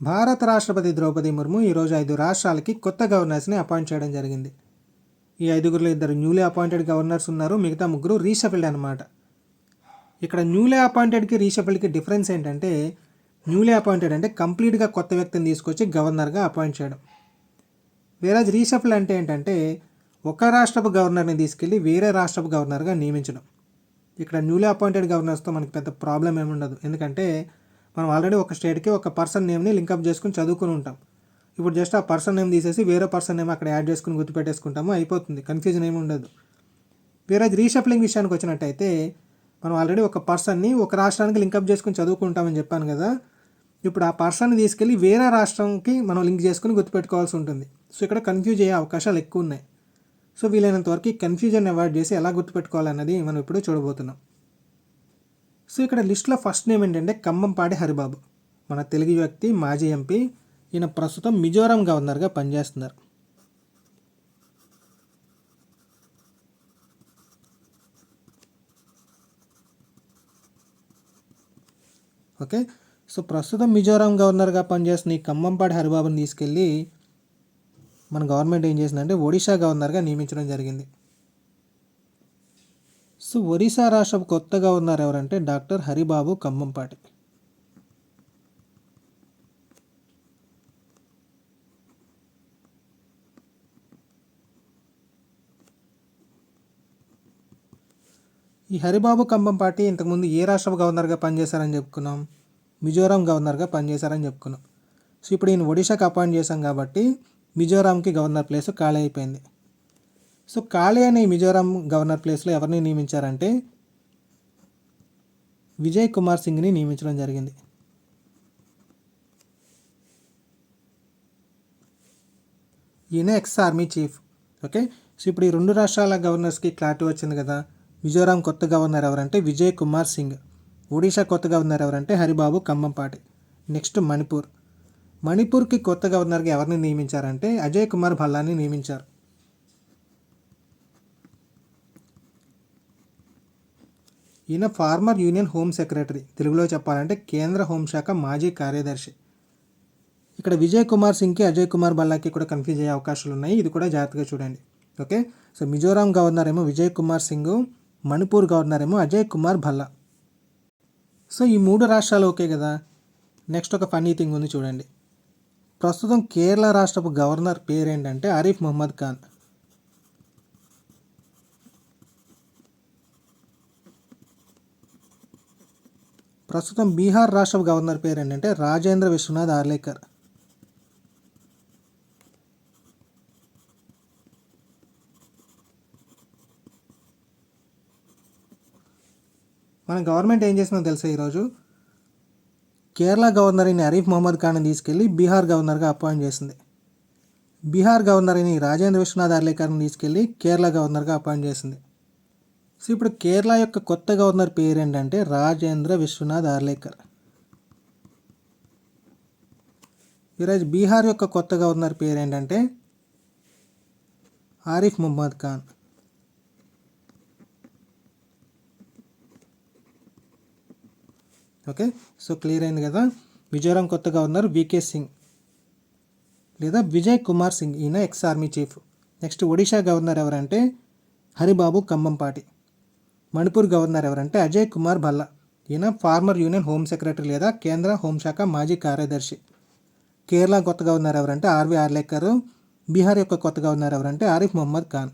భారత రాష్ట్రపతి ద్రౌపది ముర్ము ఈరోజు ఐదు రాష్ట్రాలకి కొత్త గవర్నర్స్ని అపాయింట్ చేయడం జరిగింది. ఈ ఐదుగురులో ఇద్దరు న్యూలీ అపాయింటెడ్ గవర్నర్స్ ఉన్నారు. మిగతా ముగ్గురు రీషఫిల్డ్ అనమాట ఇక్కడ న్యూలీ అపాయింటెడ్కి రీషఫిల్డ్కి డిఫరెన్స్ ఏంటంటే న్యూలీ అపాయింటెడ్ అంటే కంప్లీట్గా కొత్త వ్యక్తిని తీసుకొచ్చి గవర్నర్గా అపాయింట్ చేయడం. వేరే రీషఫిల్ అంటే ఏంటంటే ఒక రాష్ట్రపు గవర్నర్ని తీసుకెళ్ళి వేరే రాష్ట్రపు గవర్నర్గా నియమించడం. ఇక్కడ న్యూలీ అపాయింటెడ్ గవర్నర్స్తో మనకి పెద్ద ప్రాబ్లం ఏమి ఉండదు. ఎందుకంటే మనం ఆల్రెడీ ఒక స్టేట్కి ఒక పర్సన్ నేమ్ని లింకప్ చేసుకుని చదువుకుని ఉంటాం. ఇప్పుడు జస్ట్ ఆ పర్సన్ నేమ్ తీసేసి వేరే పర్సన్ నేమ్ అక్కడ యాడ్ చేసుకుని గుర్తుపెట్టేసుకుంటాము అయిపోతుంది. కన్ఫ్యూజన్ ఏమి ఉండదు. వేరే రీషఫ్లింగ్ విషయానికి వచ్చినట్టయితే మనం ఆల్రెడీ ఒక పర్సన్ని ఒక రాష్ట్రానికి లింకప్ చేసుకుని చదువుకుంటామని చెప్పాను కదా ఇప్పుడు ఆ పర్సన్ని తీసుకెళ్ళి వేరే రాష్ట్రంకి మనం లింక్ చేసుకుని గుర్తుపెట్టుకోవాల్సి ఉంటుంది. సో ఇక్కడ కన్ఫ్యూజ్ అయ్యే అవకాశాలు ఎక్కువ ఉన్నాయి. సో వీలైనంత వరకు కన్ఫ్యూజన్ అవాయిడ్ చేసి ఎలా గుర్తుపెట్టుకోవాలన్నది మనం ఇప్పుడు చూడబోతున్నాం. సో ఇక్కడ లిస్ట్లో ఫస్ట్ నేమ్ ఏంటంటే ఖమ్మంపాడి హరిబాబు. మన తెలుగు వ్యక్తి మాజీ ఎంపీ. ఈయన ప్రస్తుతం మిజోరాం గవర్నర్గా పనిచేస్తున్నారు. ఓకే? సో ప్రస్తుతం మిజోరాం గవర్నర్గా పనిచేస్తున్న ఈ ఖమ్మంపాడి హరిబాబుని తీసుకెళ్ళి మన గవర్నమెంట్ ఏం చేసిందంటే ఒడిషా గవర్నర్గా నియమించడం జరిగింది. సో ఒరిస్సా రాష్ట్రం కొత్త గవర్నర్ ఎవరంటే డాక్టర్ హరిబాబు కమ్మంపాటి ఈ హరిబాబు కంబంపాటి ఇంతకుముందు ఏ రాష్ట్ర గవర్నర్గా పనిచేశారని చెప్పుకున్నాం? మిజోరాం గవర్నర్గా పనిచేశారని చెప్పుకున్నాం. సో ఇప్పుడు ఈయన ఒడిశాకి అపాయింట్ చేశాం కాబట్టి మిజోరాంకి గవర్నర్ ప్లేస్ ఖాళీ అయిపోయింది. సో ఖాళీ అనే మిజోరాం గవర్నర్ ప్లేస్లో ఎవరిని నియమించారంటే విజయ్ కుమార్ సింగ్ని నియమించడం జరిగింది. ఈయన ex army chief. Okay? So ఇప్పుడు ఈ రెండు రాష్ట్రాల గవర్నర్స్కి క్లారిటీ వచ్చింది కదా. మిజోరాం కొత్త గవర్నర్ ఎవరంటే విజయ్ కుమార్ సింగ్. ఒడిషా కొత్త గవర్నర్ ఎవరంటే హరిబాబు ఖమ్మంపాటి నెక్స్ట్ మణిపూర్. మణిపూర్కి కొత్త గవర్నర్గా ఎవరిని నియమించారంటే అజయ్ కుమార్ భల్లాని నియమించారు. ఈయన ఫార్మర్ యూనియన్ హోమ్ సెక్రటరీ. తెలుగులో చెప్పాలంటే కేంద్ర హోంశాఖ మాజీ కార్యదర్శి. ఇక్కడ విజయ్ కుమార్ సింగ్కి అజయ్ కుమార్ బల్లాకి కూడా కన్ఫ్యూజ్ అయ్యే అవకాశాలు ఉన్నాయి. ఇది కూడా జాగ్రత్తగా చూడండి. ఓకే? సో మిజోరాం గవర్నర్ ఏమో విజయ్ కుమార్ సింగ్ మణిపూర్ గవర్నర్ ఏమో అజయ్ కుమార్ భల్లా సో ఈ మూడు రాష్ట్రాలు ఓకే కదా? నెక్స్ట్ ఒక ఫన్నీ థింగ్ ఉంది చూడండి. ప్రస్తుతం కేరళ రాష్ట్రపు గవర్నర్ పేరేంటంటే ఆరిఫ్ మొహమ్మద్ ఖాన్. ప్రస్తుతం బీహార్ రాష్ట్ర గవర్నర్ పేరు ఏంటంటే రాజేంద్ర విశ్వనాథ్ ఆర్లేకర్. మన గవర్నమెంట్ ఏం చేసిందో తెలుసా ఈరోజు? కేరళ గవర్నర్ అయిన అరీఫ్ మొహమ్మద్ ఖాన్ని తీసుకెళ్ళి బీహార్ గవర్నర్గా అపాయింట్ చేసింది. బీహార్ గవర్నర్ అయిన రాజేంద్ర విశ్వనాథ్ అర్లేకర్ని తీసుకెళ్ళి కేరళ గవర్నర్గా అపాయింట్ చేసింది. సో ఇప్పుడు కేరళ యొక్క కొత్త గవర్నర్ పేరు ఏంటంటే రాజేంద్ర విశ్వనాథ్ ఆర్లేకర్. ఈరోజు బీహార్ యొక్క కొత్త గవర్నర్ పేరు ఏంటంటే Arif Muhammad Khan. Okay so clear అయింది కదా? మిజోరాం కొత్త గవర్నర్ వికే సింగ్. లేదా విజయ్ కుమార్ సింగ్ ఈయన ex army chief next Odisha governor ఎవరంటే హరిబాబు కంబంపాటి. మణిపూర్ గవర్నర్ ఎవరంటే అజయ్ కుమార్ భల్లా. ఈయన ఫార్మర్ యూనియన్ హోమ్ సెక్రటరీ లేదా కేంద్ర హోంశాఖ మాజీ కార్యదర్శి. కేరళ కొత్త గవర్నర్ ఎవరంటే ఆర్వి ఆర్లేకర్. బీహార్ యొక్క కొత్త గవర్నర్ ఎవరంటే ఆరిఫ్ మొహమ్మద్ ఖాన్.